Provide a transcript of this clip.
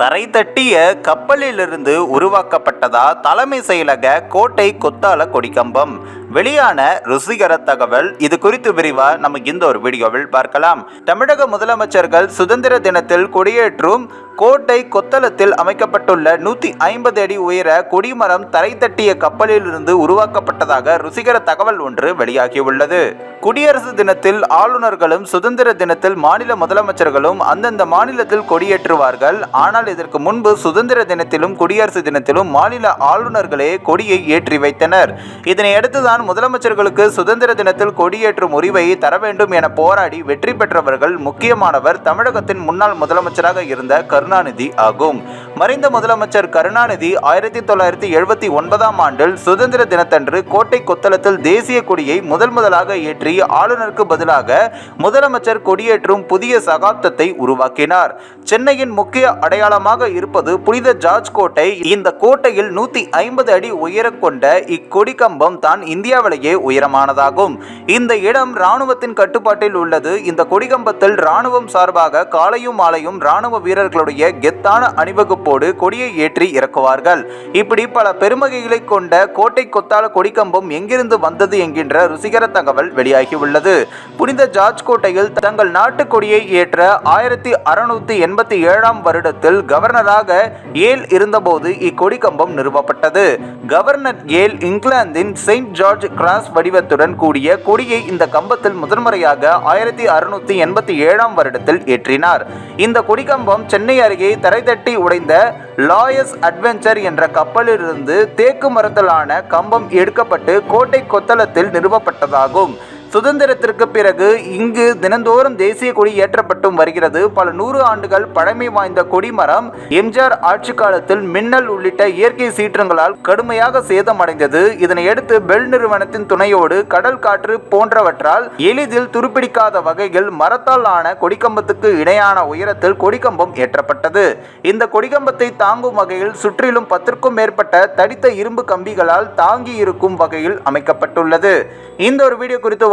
தரை தட்டிய கப்பலிலிருந்து உருவாக்கப்பட்டதா தலைமை செயலக கோட்டை கொத்தால கொடிக்கம்பம் வெளியான ருசிகர தகவல். இது குறித்து விரிவா நம்ம இந்த ஒரு வீடியோவில் பார்க்கலாம். தமிழக முதலமைச்சர்கள் சுதந்திர தினத்தில் கொடியேற்றும் கோட்டை கொத்தளத்தில் அமைக்கப்பட்டுள்ள நூத்தி ஐம்பது அடி உயர கொடிமரம் தரை தட்டிய கப்பலிலிருந்து உருவாக்கப்பட்டதாக ருசிகர தகவல் ஒன்று வெளியாகியுள்ளது. குடியரசு தினத்தில் ஆளுநர்களும் சுதந்திர தினத்தில் மாநில முதலமைச்சர்களும் அந்தந்த மாநிலத்தில் கொடியேற்றுவார்கள். ஆனால் இதற்கு முன்பு சுதந்திர தினத்திலும் குடியரசு தினத்திலும் மாநில ஆளுநர்களே கொடியை ஏற்றி வைத்தனர். இதனையடுத்துதான் முதலமைச்சர்களுக்கு சுதந்திர தினத்தில் கொடியேற்றும் உரிமையை தர வேண்டும் என போராடி வெற்றி பெற்றவர்கள் முக்கியமானவர் தமிழகத்தின் முன்னாள் முதலமைச்சராக இருந்த கரு கருணாநிதி ஆகும். மறைந்த முதலமைச்சர் கருணாநிதி ஆயிரத்தி தொள்ளாயிரத்தி எழுபத்தி ஒன்பதாம் ஆண்டில் சுதந்திர தினத்தன்று கோட்டை கொத்தளத்தில் தேசிய கொடியை முதல் முதலாக ஏற்றி ஆளுநருக்கு பதிலாக முதலமைச்சர் கொடியேற்றும் புதிய சகாப்தத்தை உருவாக்கினார். சென்னையின் முக்கிய அடையாளமாக இருப்பது புனித ஜார்ஜ் கோட்டை. இந்த கோட்டையில் நூத்தி ஐம்பது அடி உயரம் கொண்ட இக்கொடி கம்பம் தான் இந்தியாவிலேயே உயரமானதாகும். இந்த இடம் ராணுவத்தின் கட்டுப்பாட்டில் உள்ளது. இந்த கொடிகம்பத்தில் ராணுவம் சார்பாக காலையும் மாலையும் ராணுவ வீரர்களுடைய கெத்தான அணிவகுப்பு அணிவகுப்போடு கொடியை ஏற்றி இறக்குவார்கள். இப்படி பல பெருமகைகளை கொண்ட கோட்டை கொத்தால கொடிக்கம்பம் எங்கிருந்து வந்தது என்கின்ற ருசிகர தகவல் வெளியாகியுள்ளது புனித ஜார்ஜ் கோட்டையில் தங்கள் நாட்டு கொடியை ஏற்ற ஆயிரத்தி அறுநூத்தி எண்பத்தி ஏழாம் வருடத்தில் கவர்னராக ஏல் இருந்தபோது இக்கொடி கம்பம் நிறுவப்பட்டது. கவர்னர் ஏல் இங்கிலாந்தின் செயின்ட் ஜார்ஜ் கிராஸ் வடிவத்துடன் கூடிய கொடியை இந்த கம்பத்தில் முதன்முறையாக ஆயிரத்தி அறுநூத்தி எண்பத்தி ஏழாம் வருடத்தில் ஏற்றினார். இந்த கொடிக்கம்பம் சென்னை அருகே தரைதட்டி உடைந்த லாயஸ் அட்வென்ச்சர் என்ற கப்பலிலிருந்து தேக்கு மரத்திலான கம்பம் எடுக்கப்பட்டு கோட்டை கொத்தளத்தில் நிறுவப்பட்டதாகும். சுதந்திரத்திற்கு பிறகு இங்கு தினந்தோறும் தேசிய கொடி ஏற்றப்பட்டும் வருகிறது. பல நூறு ஆண்டுகள் பழமை வாய்ந்த கொடிமரம் எம்ஜிஆர் ஆட்சி காலத்தில் மின்னல் உள்ளிட்ட இயற்கை சீற்றங்களால் கடுமையாக சேதமடைந்தது. இதனையடுத்து பெல் நிறுவனத்தின் துணையோடு கடல் காற்று போன்றவற்றால் எளிதில் துருப்பிடிக்காத வகையில் மரத்தால் ஆன கொடிக்கம்பத்துக்கு இணையான உயரத்தில் கொடிக்கம்பம் ஏற்றப்பட்டது. இந்த கொடிக்கம்பத்தை தாங்கும் வகையில் சுற்றிலும் பத்திற்கும் மேற்பட்ட தடித்த இரும்பு கம்பிகளால் தாங்கி இருக்கும் வகையில் அமைக்கப்பட்டுள்ளது. இந்த ஒரு வீடியோ குறித்து